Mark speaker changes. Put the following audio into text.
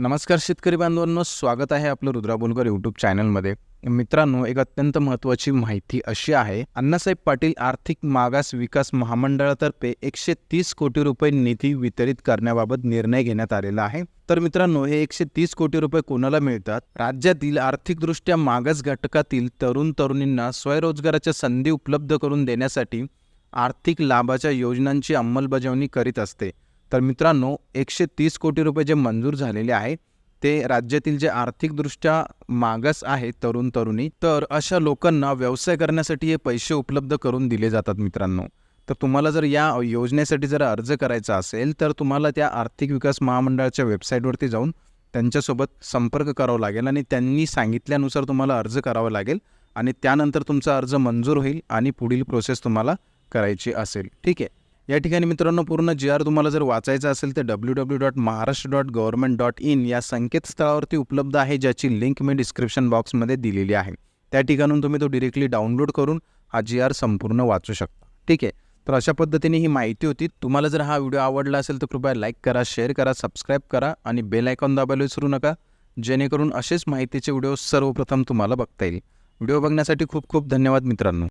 Speaker 1: नमस्कार शेतकरी बांधवांनो स्वागत आहे आपलं रुद्रा बोलकर यूट्यूब चॅनलमध्ये मित्रांनो एक अत्यंत महत्त्वाची माहिती अशी आहे अण्णासाहेब पाटील आर्थिक मागास विकास महामंडळातर्फे एकशे तीस कोटी रुपये निधी वितरित करण्याबाबत निर्णय घेण्यात आलेला आहे. तर मित्रांनो हे एकशे तीस कोटी रुपये कोणाला मिळतात? राज्यातील आर्थिकदृष्ट्या मागास घटकातील तरुण तरुणींना स्वयंरोजगाराच्या संधी उपलब्ध करून देण्यासाठी आर्थिक लाभाच्या योजनांची अंमलबजावणी करीत असते. तर मित्रांनो एकशे तीस कोटी रुपये जे मंजूर झालेले आहे ते राज्यातील जे आर्थिकदृष्ट्या मागास आहे तरुण तरुणी तर अशा लोकांना व्यवसाय करण्यासाठी हे पैसे उपलब्ध करून दिले जातात मित्रांनो. तर तुम्हाला जर या योजनेसाठी जर अर्ज करायचा असेल तर तुम्हाला त्या आर्थिक विकास महामंडळाच्या वेबसाईटवरती जाऊन त्यांच्यासोबत संपर्क करावा लागेल आणि त्यांनी सांगितल्यानुसार तुम्हाला अर्ज करावा लागेल आणि त्यानंतर तुमचा अर्ज मंजूर होईल आणि पुढील प्रोसेस तुम्हाला करायची असेल. ठीक आहे? या ठिकाणी मित्रांनो पूर्ण जी आर तुम्हाला जर वाचायचं असेल तर W W dot Maharashtra dot government dot in या संकेतस्थळावरती उपलब्ध आहे ज्याची लिंक मी डिस्क्रिप्शन बॉक्समध्ये दिलेली आहे. त्या ठिकाणून तुम्ही तो डिरेक्टली डाउनलोड करून हा जी आर संपूर्ण वाचू शकता. ठीक आहे? तर अशा पद्धतीने ही माहिती होती. तुम्हाला जर हा व्हिडिओ आवडला असेल तर कृपया लाईक करा शेअर करा सबस्क्राईब करा आणि बेल आयकॉन दाबायला विसरू नका जेणेकरून असेच माहितीचे व्हिडिओ सर्वप्रथम तुम्हाला बघता येईल. व्हिडिओ बघण्यासाठी खूप खूप धन्यवाद मित्रांनो.